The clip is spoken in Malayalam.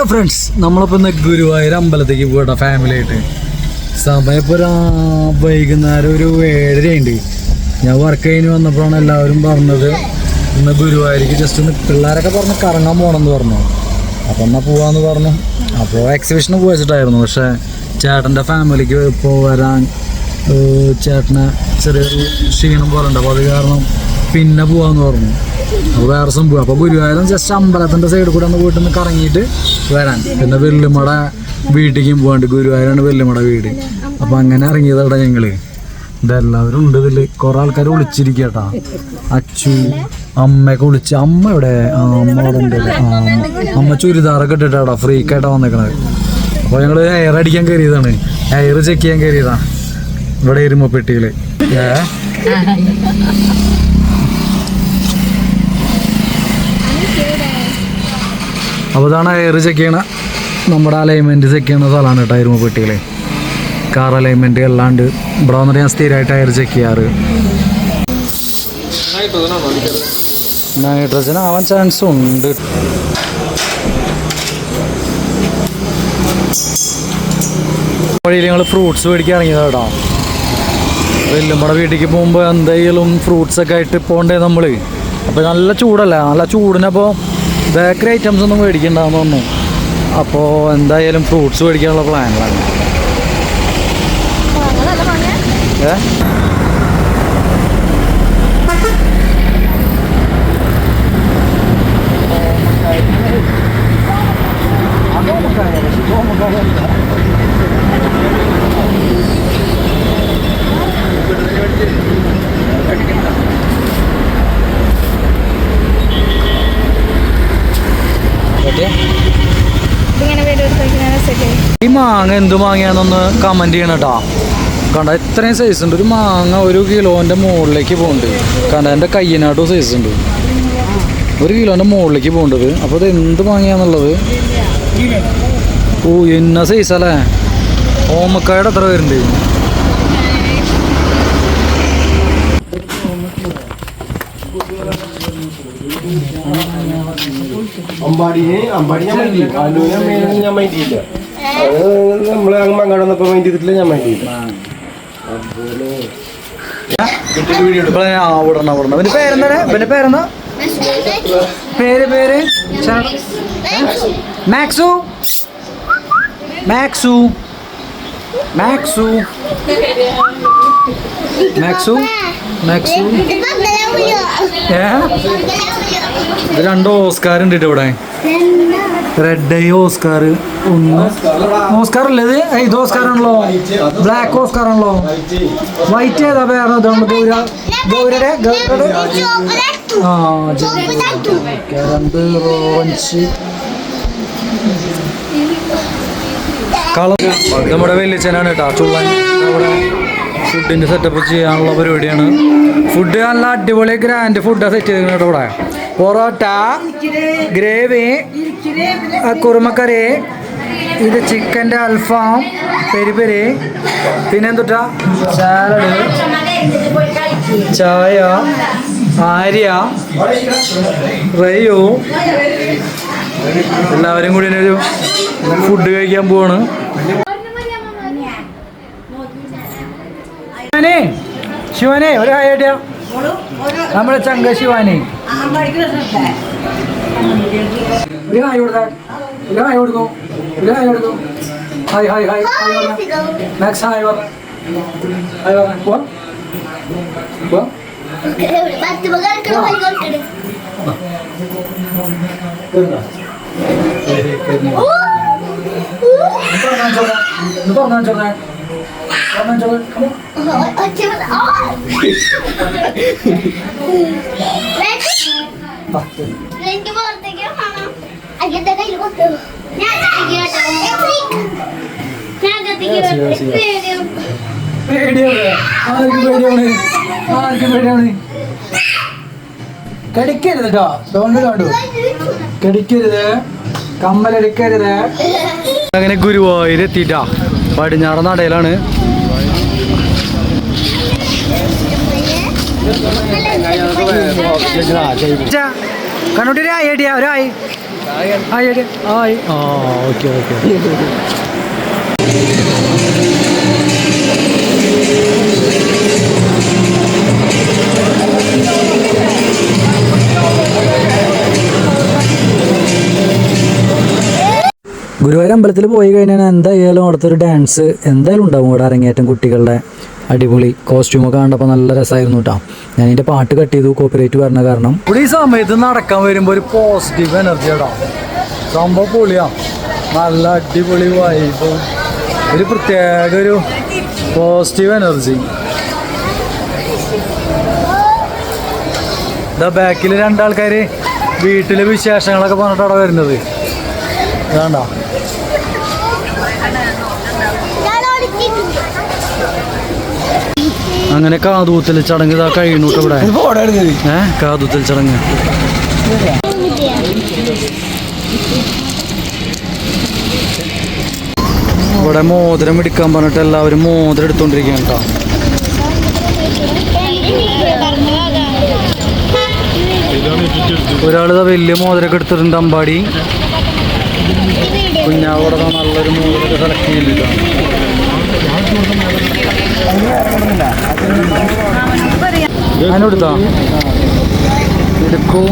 ഫ്രണ്ട്സ് നമ്മളിപ്പോൾ ഇന്ന് ഗുരുവായൂർ അമ്പലത്തേക്ക് പോകട്ടെ ഫാമിലി ആയിട്ട്. ഇപ്പോൾ വൈകുന്നേരം ഒരു ഏഴരയുണ്ട്. ഞാൻ വർക്ക് കഴിഞ്ഞ് വന്നപ്പോഴാണ് എല്ലാവരും പറഞ്ഞത് ഇന്ന് ഗുരുവായൂർക്ക് ജസ്റ്റ് ഒന്ന് പിള്ളേരൊക്കെ പറഞ്ഞ് കറങ്ങാൻ പോകണമെന്ന് പറഞ്ഞു. അപ്പം എന്നാൽ പോവാന്ന് പറഞ്ഞു. അപ്പോൾ എക്സിബിഷന് പോയിച്ചിട്ടായിരുന്നു പക്ഷേ ചേട്ടന്റെ ഫാമിലിക്ക് ഇപ്പോൾ വരാൻ ചേട്ടന് ചെറിയൊരു ക്ഷീണം പോലെ ഉണ്ട് അപ്പോൾ അത് കാരണം പിന്നെ പോവാന്ന് പറഞ്ഞു. അപ്പോൾ വേറെ സംഭവം. അപ്പോൾ ഗുരുവായൂരം ജസ്റ്റ് അമ്പലത്തിന്റെ സൈഡിൽ കൂടെ ഒന്ന് വീട്ടിൽ നിന്ന് കറങ്ങിയിട്ട് വരാൻ. പിന്നെ വെല്ലുമട വീട്ടിലേക്കും പോകാണ്ട് ഗുരുവായൂരാണ് വെല്ലുമട വീട്. അപ്പോൾ അങ്ങനെ ഇറങ്ങിയതവിടെ ഞങ്ങൾ. ഇതെല്ലാവരും ഉണ്ട് ഇതിൽ. കുറേ ആൾക്കാർ വിളിച്ചിരിക്കട്ടാ അച്ചു അമ്മയൊക്കെ വിളിച്ച്. അമ്മ ഇവിടെ അമ്മ അവിടെ അമ്മ ചുരിദാറൊക്കെ ഇട്ടിട്ടാടാ ഫ്രീക്കായിട്ടാണ് വന്നേക്കണത്. അപ്പോൾ ഞങ്ങൾ എയർ അടിക്കാൻ കയറിയതാണ് എയർ ചെക്ക് ചെയ്യാൻ കയറിയതാ ഇവിടെ എരുമപ്പെട്ടിയിൽ ഏ? അപ്പോൾ ഇതാണ് എയർ ചെക്ക് ചെയ്യണ. നമ്മുടെ അലൈൻമെന്റ് ചെക്ക് ചെയ്യണ സ്ഥലമാണ് കേട്ടോ പെട്ടികളെ കാർ അലൈൻമെന്റ് അല്ലാണ്ട് ഇവിടെ വന്നിട്ട് ഞാൻ സ്ഥിരമായിട്ട് എയർ ചെക്ക് ചെയ്യാറ്. നൈട്രജൻ ആവാൻ ചാൻസ് ഉണ്ട്. വഴിയിൽ ഞങ്ങൾ ഫ്രൂട്ട്സ് മേടിക്കാൻ ഇറങ്ങിയതാ കേട്ടോ വെല്ലുമ്പടെ വീട്ടിലേക്ക് പോകുമ്പോൾ എന്തെങ്കിലും ഫ്രൂട്ട്സൊക്കെ ആയിട്ട് പോകണ്ടേ നമ്മൾ അപ്പോൾ നല്ല ചൂടല്ല? നല്ല ചൂടിനപ്പോൾ ബേക്കറി ഐറ്റംസ് ഒന്നും മേടിക്കണ്ടെന്ന് തോന്നുന്നു. അപ്പോൾ എന്തായാലും ഫ്രൂട്ട്സ് മേടിക്കാനുള്ള പ്ലാനിലാണ് ഏ ഇതിങ്ങനെ വരും സെറ്റ് ഈ മാങ്ങ എന്ത് മാങ്ങയാണെന്നൊന്ന് കമന്റ് ചെയ്യണം കേട്ടോ. കണ്ട ഇത്രയും സൈസ് ഉണ്ട്. ഒരു മാങ്ങ ഒരു കിലോന്റെ മുകളിലേക്ക് പോകുന്നുണ്ട് കണ്ട എന്റെ കയ്യനാട്ടും സൈസ് ഉണ്ട്. ഒരു കിലോന്റെ മുകളിലേക്ക് പോകേണ്ടത് അപ്പോൾ ഇത് എന്ത് മാങ്ങയാന്നുള്ളത്? ഓ എന്ന സൈസ് അല്ലേ? ഓമക്കായുടെ എത്ര പേരുണ്ട്? അമ്പാടിനെ അമ്പാടി ഞാൻ മൈൻഡ് ചെയ്യും ആലുവിനെ മെയിനും ഞാൻ മൈൻഡ് ചെയ്യില്ല. അത് നമ്മളെ അങ്ങ് മങ്ങാട് വന്നപ്പോൾ മൈൻഡ് ചെയ്തിട്ടില്ല ഞാൻ മൈൻഡ് ചെയ്യില്ല. പേര് പേര്. മാക്സു? മാക്സു. മാക്സു. മാക്സു? മാക്സു? ഏ? രണ്ട് ഓസ്കാർ ഉണ്ട് ഇവിടെ. റെഡ് ഐ ഓസ്കാർ ഒന്ന്. ഓസ്കാർ അല്ലേ ഇത് ഇത് ഓസ്കാർ ആണല്ലോ ബ്ലാക്ക് ഓസ്കാർ ആണല്ലോ വൈറ്റ് ഏതാ വേറെ ഗൗര ഗൗരയുടെ ഗൗരയുടെ ആ രണ്ട് ഓറഞ്ച്. കളർ നമ്മുടെ വെല്ലിച്ചനാണ് കേട്ടോ ചുള്ളൻ അവിടെ ഫുഡിന്റെ സെറ്റപ്പ് ചെയ്യാനുള്ള പരിപാടിയാണ്. ഫുഡ് നല്ല അടിപൊളി ഗ്രാൻഡ് ഫുഡാണ് സെറ്റ് ചെയ്തിരിക്കുന്നത് ഇവിടെ. പൊറോട്ട ഗ്രേവി കുറുമക്കറി ഇത് ചിക്കന്റെ അൽഫാം പെരി പെരി. പിന്നെ എന്തുട്ടാ? സാലഡ് ചായ ആര്യ റയ്യോ. എല്ലാവരും കൂടി ഒരു ഫുഡ് കഴിക്കാൻ പോവാണ്. ശിവാനെ ശിവാനെ ഒരു ഹായ് ആയിട്ടാ നമ്മുടെ ചങ്ക ശിവാനെ. ഒരു ഹായ് കൊടുത്താ ഒരു ഹായ് കൊടുക്കും ഒരു ഹായ് കൊടുക്കും. ഹായ് ഹായ് ഹായ് ഹായ് പറഞ്ഞ. മാക്സ് ഹായ് പറഞ്ഞ. ഹായ് പറഞ്ഞ. പോവാ പോ. കേറുന്നോ? ശരി, കേറുന്നോ? on, ചോദിച്ചാ. Come on. ശരി. എനിക്ക് പുറത്തേക്ക് കാണാം അയ്യത്തെ കയ്യിൽ കൊത്തു ഞാൻ കടിക്കരുത് കേട്ടോ തോന്നു കണ്ടു കടിക്കരുത് കമ്മലടിക്കരുത് അങ്ങനെ ഗുരുവായൂർ എത്തിയിട്ടാ പടിഞ്ഞാറ നടയിലാണ്. കണ്ണൂട്ടി ഒരായി ആയി ആയി ആ ഓക്കെ ഓക്കെ. ഗുരുവായൂർ അമ്പലത്തിൽ പോയി കഴിഞ്ഞാൽ എന്തായാലും അവിടുത്തെ ഒരു ഡാൻസ് എന്തായാലും ഉണ്ടാവും ഇവിടെ അരങ്ങേറ്റം കുട്ടികളുടെ അടിപൊളി കോസ്റ്റ്യൂമൊക്കെ കണ്ടപ്പോൾ നല്ല രസമായിരുന്നു കേട്ടോ ഞാൻ ഇതിന്റെ പാട്ട് കട്ട് ചെയ്തു കോപ്പറേറ്റ് വരണ കാരണം. ഇവിടെ ഈ സമയത്ത് നടക്കാൻ വരുമ്പോൾ ഒരു പോസിറ്റീവ് എനർജി ഇടാം സംഭവം പൊളിയാ. നല്ല അടിപൊളി വൈബ് ഒരു പ്രത്യേക ഒരു പോസിറ്റീവ് എനർജി ബാക്കിൽ രണ്ടാൾക്കാർ വീട്ടിലെ വിശേഷങ്ങളൊക്കെ പറഞ്ഞിട്ടാണ് വരുന്നത്. വേണ്ട. അങ്ങനെ കാതൂത്തൽ ചടങ്ങ് ഇതാ കേട്ടോ ഇവിടെ. ഏ? കാതൂത്തൽ ചടങ്ങ്. ഇവിടെ മോതിരം എടുക്കാൻ പറഞ്ഞിട്ട് എല്ലാവരും മോതിരം എടുത്തോണ്ടിരിക്കുകയാണ് കേട്ടോ. ഒരാളിതാ വലിയ മോതിരൊക്കെ എടുത്തിട്ടുണ്ട് അമ്പാടി. കുഞ്ഞാവിടെ നല്ലൊരു മോതിരൊക്കെ സെലക്ട് ചെയ്യുന്നില്ല അതിനെടുത്താ എടുക്കൂ.